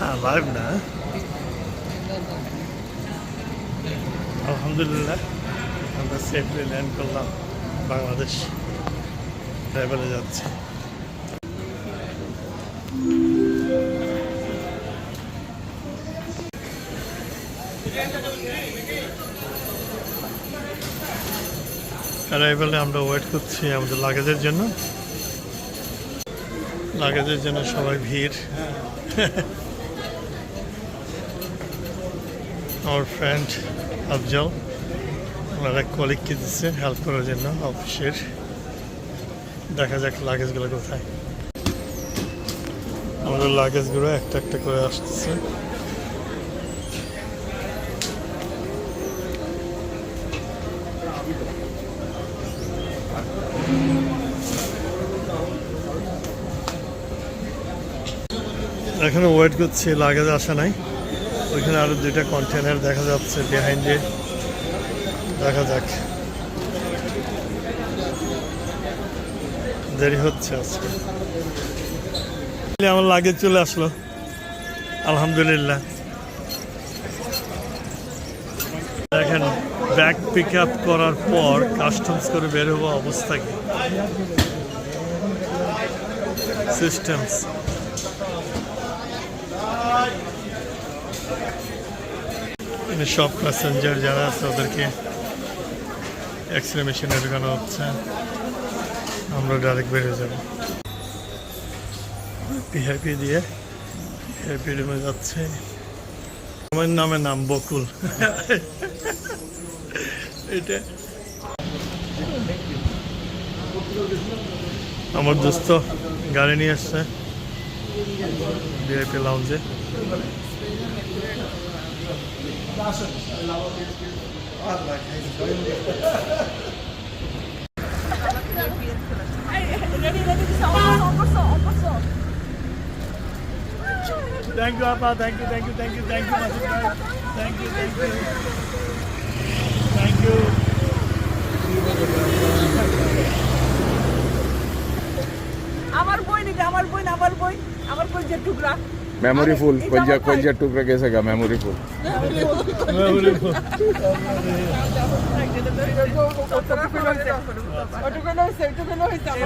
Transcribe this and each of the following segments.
হ্যাঁ লাইভ না। আলহামদুলিল্লাহ, আমরা সেফলি ল্যান্ড করলাম, বাংলাদেশ ট্রাভেলে যাচ্ছি। অ্যারাইভেলে আমরা ওয়েট করছি আমাদের লাগেজের জন্য। লাগেজের জন্য সবাই ভিড়। আমার ফ্রেন্ড আফজল ওনার এক কলিগকে দিচ্ছে হেল্প করার জন্য অফিসের দেখা যাক লাগেজগুলো কোথায়। আমাদের লাগেজগুলো একটা একটা করে আসতেছে। এখানে ওয়েট করছি লাগেজ আসা নাই। ওইখানে আরও দুইটা কন্টেনার দেখা যাচ্ছে বিহাইন্ডে দেখা যাক। দেরি হচ্ছে আজকে। আমার লাগে চলে আসলো। আলহামদুলিল্লাহ। দেখেন ব্যাগ পিক আপ করার পর কাস্টমস করে বের হব অবস্থা কি? সিস্টেমস এখানে সব প্যাসেঞ্জার যারা আছে, ওদেরকে এক্স রে মেশিনে ঢুকানো হচ্ছে। আমরা ডাইরেক্ট বেরিয়ে যাব। পিআইপি দিয়ে পিআইপি রুমে যাচ্ছে। আমার নামে নাম বকুল। এটা আমার দোস্ত গাড়ি নিয়ে আসছে। ভিআইপি লাউঞ্জে থ্যাংক ইউ আপা thank you thank you thank you thank you Masud ভাই thank you thank you thank you আমার বই নিবে আমার বই আমার বই আমার বই যে টুকরা। মেমোরি ফুল এটা কলজা আমার ভাই। কলজা টুকরা গেছে গা মেমোরি ফুল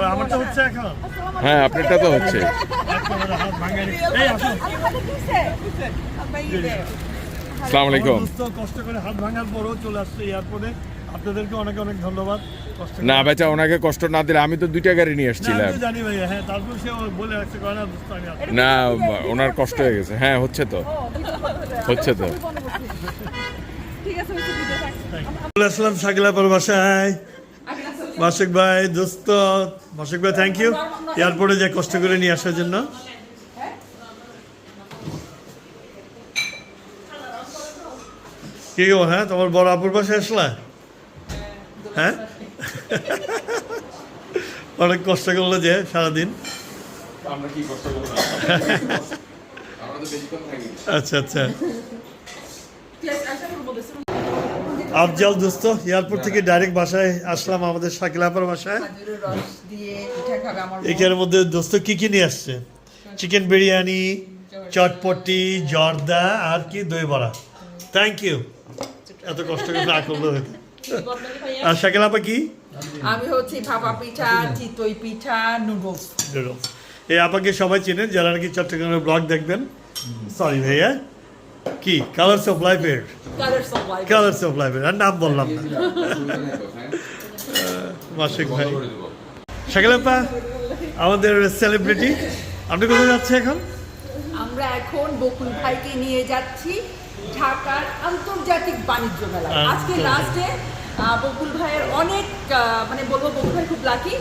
আমারটা হচ্ছে হ্যাঁ আপনারটা তো হচ্ছে। আসসালামু আলাইকুম। কষ্ট করে হাত ভাঙার পরও চলে আসছে এয়ারপোর্টে আপনাদেরকে অনেক অনেক ধন্যবাদ। কষ্ট করে- না বেচা ওনাকে কষ্ট না দিলে আমি তো দুইটা গাড়ি নিয়ে না, আসছিলাম। জানি ভাই হ্যাঁ তারপর সে বলে রাখছে না ওনার কষ্ট হয়ে গেছে। হ্যাঁ হচ্ছে তো। হচ্ছে তো। আসলাম শাকিলাপুর বাসায় মাসিক ভাই দোস্ত মাসিক ভাই থ্যাংক ইউ এয়ারপোর্টে যে কষ্ট করে নিয়ে আসার জন্য। কি গো হ্যাঁ তোমার বড় আপুর বাসায় আসলা? হ্যাঁ? অনেক কষ্ট করল যে সারাদিন। আমরা কি কষ্ট করব আমরা তো বেশিক্ষণ থাকি। আচ্ছা আচ্ছা। বলেছে। আফজাল দোস্ত এয়ারপোর্ট থেকে ডাইরেক্ট বাসায় আসলাম আমাদের শাকিলাপুর বাসায়। খাজুরের রস দিয়ে পিঠা খাবে আমার বউ। এখানের মধ্যে দোস্ত কি কি নিয়ে আসছে? চিকেন বিরিয়ানি চটপটি। জর্দা আর কি দই বড়া। থ্যাংক ইউ এত কষ্ট করে না করল আর শাকিলাপা কি? আমি হচ্ছি ভাপা পিঠা চিতই পিঠা নুডলস। এই আপাকে সবাই চেনেন যারা নাকি চট্টগ্রামের ব্লগ দেখবেন। সরি ভাইয়া। কি? কালার্স অফ লাইফের কালার্স অফ লাইফের আর নাম বললাম না। মাসিক ভাই। শাকিলাপা আমাদের সেলিব্রিটি আপনি কোথায় যাচ্ছে এখন? আমরা এখন বকুল ভাইকে নিয়ে যাচ্ছি ঢাকার আন্তর্জাতিক বাণিজ্য মেলা আজকে লাস্টে বকুল ভাইয়ের অনেক মানে বলব বকুল ভাই খুব লাকি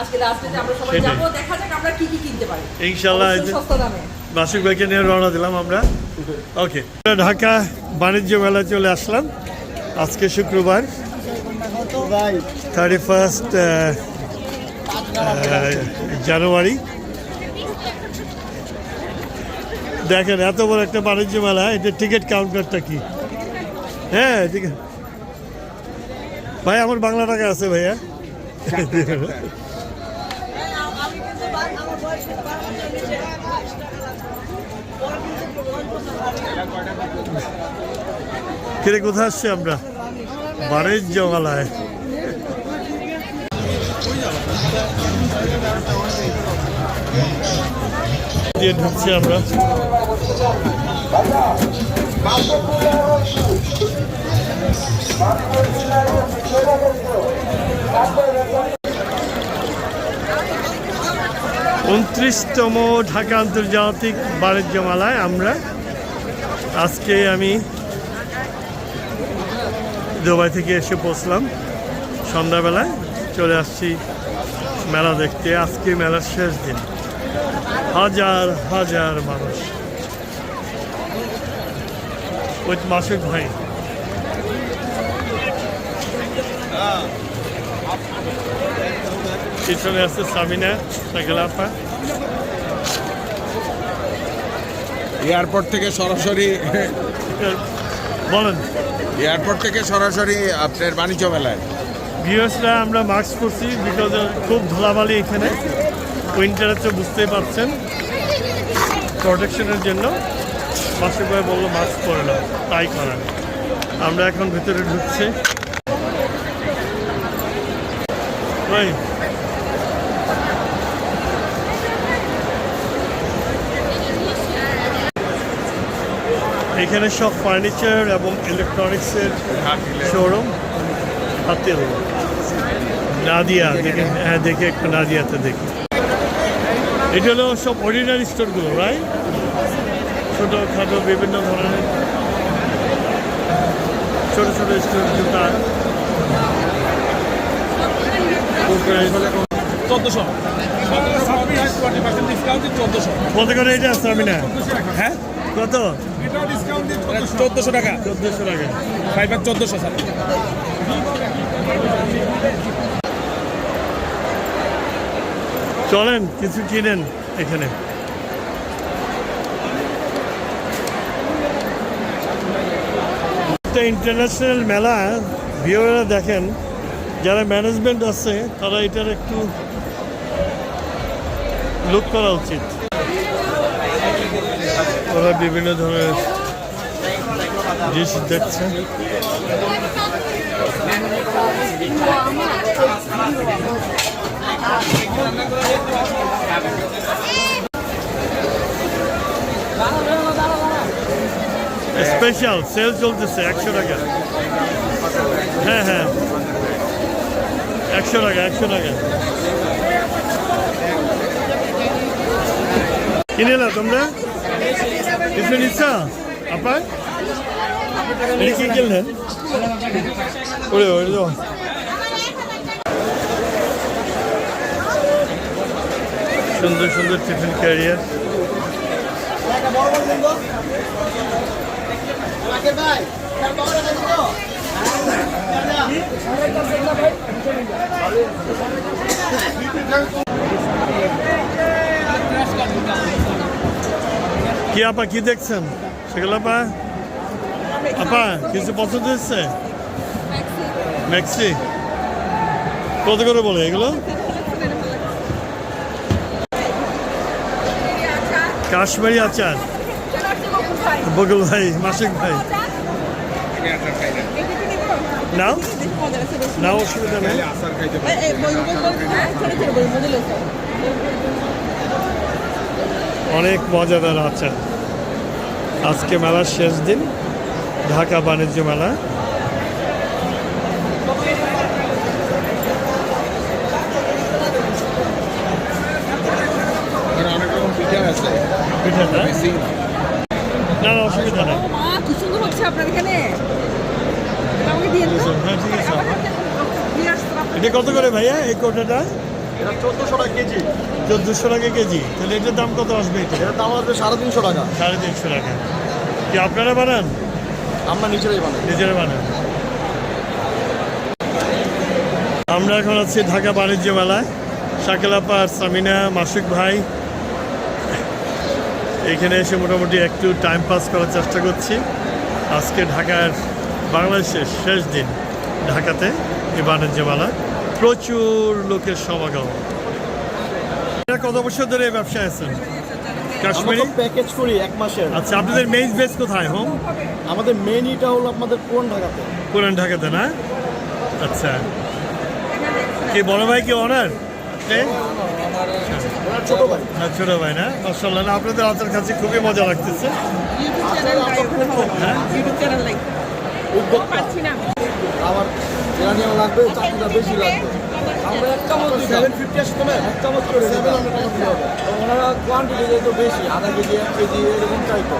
আজকে লাস্টে আমরা সবাই। যাব। দেখা যাক আমরা কি কি কিনতে পারি। অবশ্যই সস্তা দামে। মাসিক ভাইকে নিয়ে রওনা দিলাম আমরা। ওকে ঢাকা বাণিজ্য মেলায় চলে আসলাম। আজকে শুক্রবার। Thirty first January. দেখেন এত বড় একটা বাণিজ্য মেলা এটা টিকিট কাউন্টারটা কি? হ্যাঁ ঠিক আছে ভাই আমার বাংলা টাকা আছে ভাইয়া। কিরে কোথায় আসছি আমরা? বাড়ির দিয়ে ঢুকছি আমরা। উনত্রিশতম ঢাকা আন্তর্জাতিক বাণিজ্য মেলায় আমরা আজকে আমি দুবাই থেকে এসে পৌঁছলাম। সন্ধ্যাবেলায় চলে আসছি মেলা দেখতে। আজকে মেলার শেষ দিন। হাজার হাজার মানুষ। ওই মাসুক ভাই। পিছনে আছে সামিনা সাইকেলাপা এয়ারপোর্ট থেকে সরাসরি বলেন। এয়ারপোর্ট থেকে সরাসরি আপনার বাণিজ্য মেলায়। ভিউয়ার্সরা আমরা মাস্ক পরছি বিকজ খুব ধুলাবালি এখানে। উইন্টারে তো বুঝতেই পারছেন। প্রোটেকশনের জন্য মাসুক ভাই বলল মাস্ক পরে না তাই করেন আমরা এখন ভিতরে ঢুকছি। ওই এখানে সব ফার্নিচার এবং ইলেকট্রনিক্সের শোরুম হাতের নাদিয়া, দেখে হ্যাঁ দেখে একটু নাদিয়াতে দেখি। এটা হলো সব অর্ডিনারি স্টোরগুলো রাইট ছোটো খাটো বিভিন্ন ধরনের। ছোটো ছোটো স্টোর জুতা চোদ্দশো। কত করে এটা আছে আমি না হ্যাঁ? কত? চোদ্দশো। টাকা। চোদ্দোশো টাকা। ফাইভ আর চোদ্দশো স্যার। চলেন কিছু কিনেন এখানে। ইন্টারন্যাশনাল মেলা ভিওরা দেখেন। যারা ম্যানেজমেন্ট আছে, তারা এটার একটু লুক করা উচিত। ওরা বিভিন্ন ধরনের জিনিস দেখছে। স্পেশাল সেল চলতেছে, একশো টাকা। হ্যাঁ হ্যাঁ। একশো টাকা একশো টাকা কিনে না তোমরা কিছু নিচ্ছ আপা এটা কি কিনলেন ওরে ওরে তো সুন্দর সুন্দর টিফিন ক্যারিয়ার কি আপা কি দেখছেন? সেগুলো আপা? আপা কিছু পছন্দ হচ্ছে ম্যাক্সি কত করে বলে এগুলো? কাশ্মীরি আচার। বকুল ভাই। মাসিক ভাই। নাও নাও অসুবিধা নেই। অনেক মজাদার আচার। আজকে মেলার শেষ দিন ঢাকা বাণিজ্য মেলা। অনেক রকম পিঠা আছে। না? না অসুবিধা নেই। কি সুন্দর হচ্ছে আপনার এখানে এটা আমাকে দিয়ে দিন তো। হ্যাঁ ঠিক আছে এটা কত করে ভাইয়া এই কোটাটা? এটা চোদ্দোশো টাকা কেজি। চোদ্দোশো টাকা কেজি। তাহলে এটার দাম কত আসবে এটা? এটার দাম আসবে সাড়ে তিনশো টাকা। সাড়ে তিনশো টাকা। কি আপনারা বানান? আমরা নিজেরাই বানাই। নিজেরা বানান। আমরা এখন আছি ঢাকা বাণিজ্য মেলায়। শাকেলাপা আর সামিনা মাসুক ভাই। এখানে এসে মোটামুটি একটু টাইম পাস করার চেষ্টা করছি। আজকে ঢাকার বাংলাদেশের শেষ দিন ঢাকাতে এই বাণিজ্য মেলা। প্রচুর লোকের সমাগম। এরা কত বছর ধরে এই ব্যবসায় আছেন? কাশ্মীরি? প্যাকেজ করি এক মাসের। আচ্ছা আপনাদের মেইন বেস কোথায় হোম আমাদের মেনিটা হলো আপনাদের কোন ঢাকাতে। পুরান ঢাকাতে না? আচ্ছা। কি বড় ভাই কি অনার ছোট ভাই। না ছোট ভাই না? মাসাল্লাহ না আপনাদের আচার কাছে খুবই মজা লাগতেছে। নাই উদ্যোক্তা আমার লাগবে বেশি লাগবে। আমরা এক চামচ সেভেন ফিফটি আসতো না এক চামচ করে সেভেন ওনারা কোয়ান্টিটি যেহেতু বেশি আধা কেজি এক কেজি এরকম চাইতো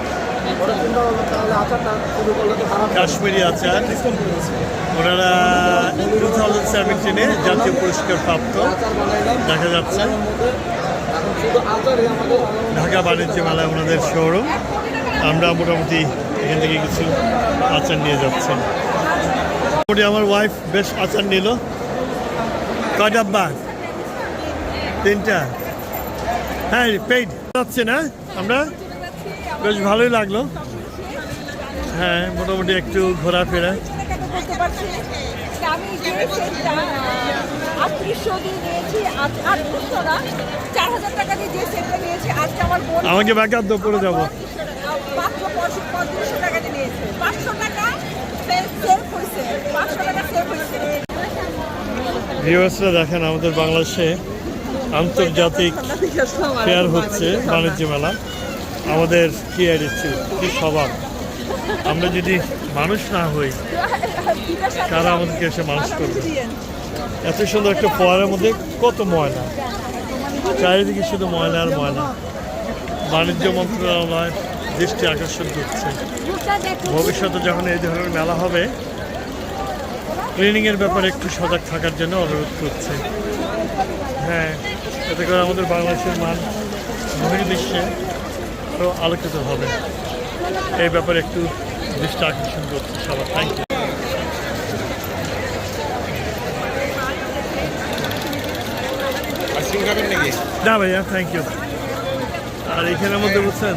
ওরা চিন্তা করল তাহলে আচারটা শুরু করলে তো খারাপ কাশ্মীরি আচার। ওনারা টু থাউজেন্ড সেভেন্টিনে জাতীয় পুরস্কার প্রাপ্ত। দেখা যাচ্ছে। এর মধ্যে এখন শুধু আচারই আমাদের ঢাকা বাণিজ্য মেলায় ওনাদের শোরুম আমরা মোটামুটি এখান থেকে কিছু আচার নিয়ে যাচ্ছেন। মোটামুটি আমার ওয়াইফ বেশ আচার নিল। কয় ডাব্বা? তিনটা। হ্যাঁ পেইড যাচ্ছে না আমরা? বেশ ভালোই লাগল। হ্যাঁ মোটামুটি একটু ঘোরাফেরা। আমাকে ব্যাকআপ পরে যাব। ভিউয়ার্সরা দেখেন আমাদের বাংলাদেশে আন্তর্জাতিক ফেয়ার হচ্ছে বাণিজ্য মেলা। আমাদের কি অ্যাটিচিউড কি স্বভাব? আমরা যদি মানুষ না হই তারা আমাদেরকে এসে মানুষ করবে? এত সুন্দর একটা ফোয়ারের মধ্যে কত ময়লা? চারিদিকে শুধু ময়লা আর ময়লা। বাণিজ্য মন্ত্রণালয় দৃষ্টি আকর্ষণ করছে। ভবিষ্যতে যখন এই ধরনের মেলা হবে ক্লিনিংয়ের ব্যাপারে একটু সজাগ থাকার জন্য অনুরোধ করছে। হ্যাঁ এতে করে আমাদের বাংলাদেশের মান বহির্বিশ্বে আরও আলোকিত হবে। এই ব্যাপারে একটু দৃষ্টি আকর্ষণ করছে সবার। থ্যাংক ইউ না ভাইয়া থ্যাংক ইউ আর এখানের মধ্যে বুঝছেন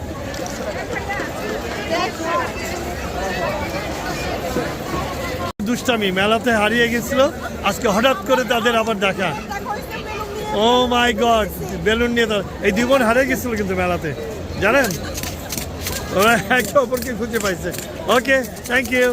দুষ্টামি মেলাতে হারিয়ে গেছিল। আজকে হঠাৎ করে তাদের আবার দেখা। ও মাই গড, বেলুন নিয়ে এই দুই বোন হারিয়ে গেছিল কিন্তু মেলাতে। জানেন? ওরা একে অপরকে খুঁজে পাইছে। Okay thank you